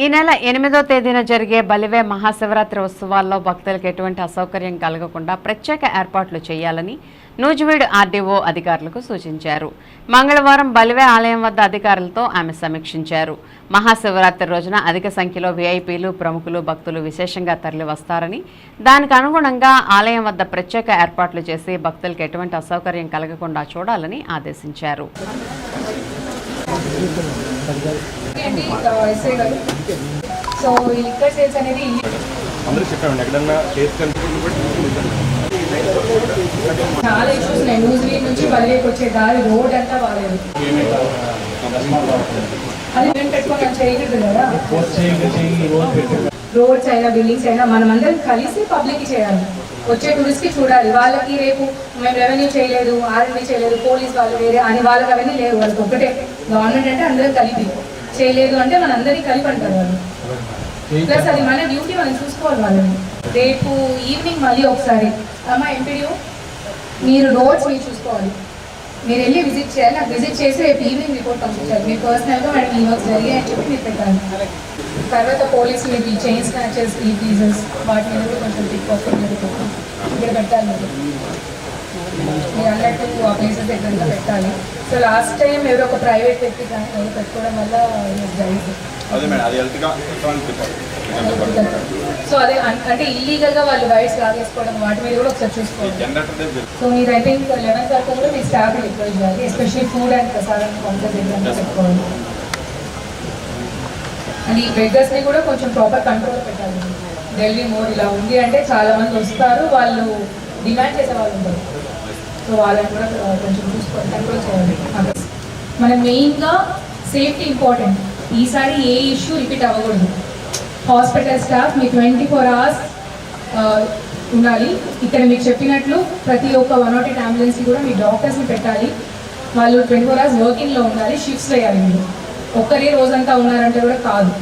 ఈ నెల ఎనిమిదో తేదీన జరిగే బలివే మహాశివరాత్రి ఉత్సవాల్లో భక్తులకు ఎటువంటి అసౌకర్యం కలగకుండా ప్రత్యేక ఏర్పాట్లు చేయాలని నూజివీడు ఆర్డీఓ అధికారులకు సూచించారు. మంగళవారం బలివే ఆలయం వద్ద అధికారులతో ఆమె సమీక్షించారు. మహాశివరాత్రి రోజున అధిక సంఖ్యలో వీఐపీలు ప్రముఖులు భక్తులు విశేషంగా తరలివస్తారని దానికి అనుగుణంగా ఆలయం వద్ద ప్రత్యేక ఏర్పాట్లు చేసి భక్తులకు ఎటువంటి అసౌకర్యం కలగకుండా చూడాలని ఆదేశించారు. సో ఈ లిక్కర్ సేల్స్ అనేది అందరూ చెప్పామండి ఎక్కడన్నా చాలా ఇష్యూస్ ఉన్నాయి న్యూస్ వీక్ నుంచి బలివేకి వచ్చే దారి రోడ్ అంతా బాగాలేదు అది మేము పెట్టుకొని మనం చేయకూడదు కదా రోడ్స్ అయినా బిల్డింగ్స్ అయినా మనం అందరం కలిసి పబ్లిక్ చేయాలి వచ్చే టూరిస్ట్కి చూడాలి. వాళ్ళకి రేపు మేము రెవెన్యూ చేయలేదు ఆర్ఎండీ చేయలేదు పోలీస్ వాళ్ళు వేరే అని వాళ్ళకి అవన్నీ లేవు. వాళ్ళకి ఒకటే గవర్నమెంట్ అంటే అందరూ కలిపి. చేయలేదు అంటే మన అందరికీ కలిపి అంటారు వాళ్ళు. ప్లస్ అది మన డ్యూటీ మనం చూసుకోవాలి వాళ్ళని. రేపు ఈవినింగ్ మళ్ళీ ఒకసారి అమ్మ ఎంపీడీఓ మీరు రోడ్స్ మీరు చూసుకోవాలి. మీరు వెళ్ళి విజిట్ చేయాలి. నాకు విజిట్ చేసి రేపు ఈవినింగ్ రిపోర్ట్ పంపించాలి. మీరు పర్సనల్గా మేడం ఈ వర్క్ జరిగాయి అని చెప్పి మీరు పెట్టాలి. తర్వాత పోలీస్ మీరు ఈ చైన్ స్నాచెస్ ఈ పీజెస్ వాటి మీద కూడా కొంచెం టిక్ ఇక్కడ పెట్టాలి మీరు. మీరు అన్నట్టు ఆ ప్లేసెస్ దగ్గర పెట్టాలి. సో లాస్ట్ టైం ఎవరో ఒక ప్రైవేట్ వ్యక్తి పెట్టుకోవడం వల్ల సో అదే అంటే ఇల్లీగల్గా వాళ్ళు వైట్స్ లాగేసుకోవడం వాటి మీద కూడా ఒకసారి చూసుకోవాలి. సో మీరు ఐ థింక్ లెవెన్ వరకు కూడా మీ స్టాఫ్ రిక్వెస్ట్ చేయాలి especially food and prasadam counter దగ్గర పెట్టుకోవాలి. అండ్ ఈ బెగ్గర్స్ని కూడా కొంచెం ప్రాపర్ కంట్రోల్ పెట్టాలి. ఢిల్లీ మోర్ ఇలా ఉంది అంటే చాలామంది వస్తారు వాళ్ళు డిమాండ్ చేసే వాళ్ళు ఉంటారు. సో వాళ్ళని కూడా కొంచెం చూసుకొని కంట్రోల్ చేయాలి. మన మెయిన్గా సేఫ్టీ ఇంపార్టెంట్ ఈసారి ఏ ఇష్యూ రిపీట్ అవ్వకూడదు. హాస్పిటల్ స్టాఫ్ మీ ట్వంటీ ఫోర్ అవర్స్ ఉండాలి. ఇక్కడ మీకు చెప్పినట్లు ప్రతి ఒక్క వన్ నాట్ ఎయిట్ అంబులెన్స్కి కూడా మీ డాక్టర్స్ని పెట్టాలి. వాళ్ళు ట్వంటీ ఫోర్ అవర్స్ వర్కింగ్లో ఉండాలి షిఫ్ట్స్ వేయాలి మీరు. ఒక్కరే రోజంతా ఉన్నారంటే కూడా కాదు.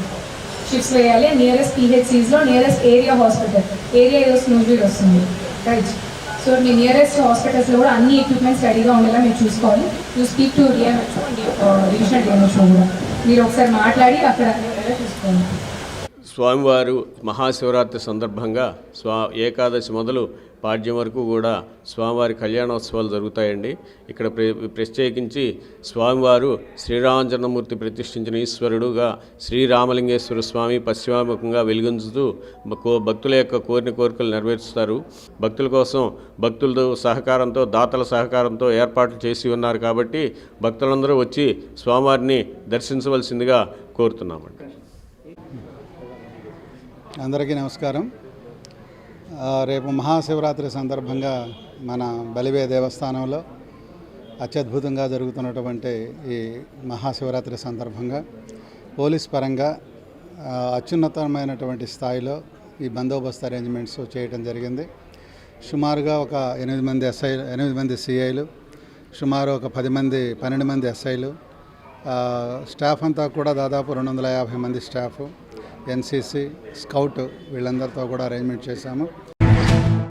షిఫ్ట్స్ వేయాలి. నియరెస్ట్ పిహెచ్సిస్లో నియరెస్ట్ ఏరియా హాస్పిటల్ ఏరియా ఏదో నూజివీడ్ వస్తుంది. రైట్ సో మీ నియరెస్ట్ హాస్పిటల్స్లో కూడా అన్ని ఎక్విప్మెంట్స్ రెడీగా ఉండేలా మీరు చూసుకోవాలి. You speak to DMHO divisional DMHO కూడా. మీరు ఒకసారి మాట్లాడి అక్కడ చూసుకోండి. స్వామివారు మహాశివరాత్రి సందర్భంగా స్వా ఏకాదశి మొదలు పాడ్యం వరకు కూడా స్వామివారి కళ్యాణోత్సవాలు జరుగుతాయండి. ఇక్కడ ప్ర ప్రత్యేకించి స్వామివారు శ్రీరామచంద్రమూర్తి ప్రతిష్ఠించిన ఈశ్వరుడుగా శ్రీరామలింగేశ్వర స్వామి పశ్చిమాముఖంగా వెలుగొంచుతూ కో- భక్తుల యొక్క కోరిన కోరికలు నెరవేరుస్తారు. భక్తుల కోసం భక్తులతో సహకారంతో దాతల సహకారంతో ఏర్పాట్లు చేసి ఉన్నారు కాబట్టి భక్తులందరూ వచ్చి స్వామివారిని దర్శించవలసిందిగా కోరుతున్నామండి. అందరికీ నమస్కారం. రేపు మహాశివరాత్రి సందర్భంగా మన బలివే దేవస్థానంలో అత్యద్భుతంగా జరుగుతున్నటువంటి ఈ మహాశివరాత్రి సందర్భంగా పోలీస్ పరంగా అత్యున్నతమైనటువంటి స్థాయిలో ఈ బందోబస్తు అరేంజ్మెంట్స్ చేయడం జరిగింది. సుమారుగా ఒక ఎనిమిది మంది ఎస్ఐ ఎనిమిది మంది సిఐలు సుమారు ఒక పది మంది పన్నెండు మంది ఎస్ఐలు స్టాఫ్ అంతా కూడా దాదాపు రెండు వందల యాభై మంది స్టాఫ్. ఎన్సీసీ స్కౌట్ వీళ్ళందరితో కూడా అరేంజ్మెంట్ చేశాము.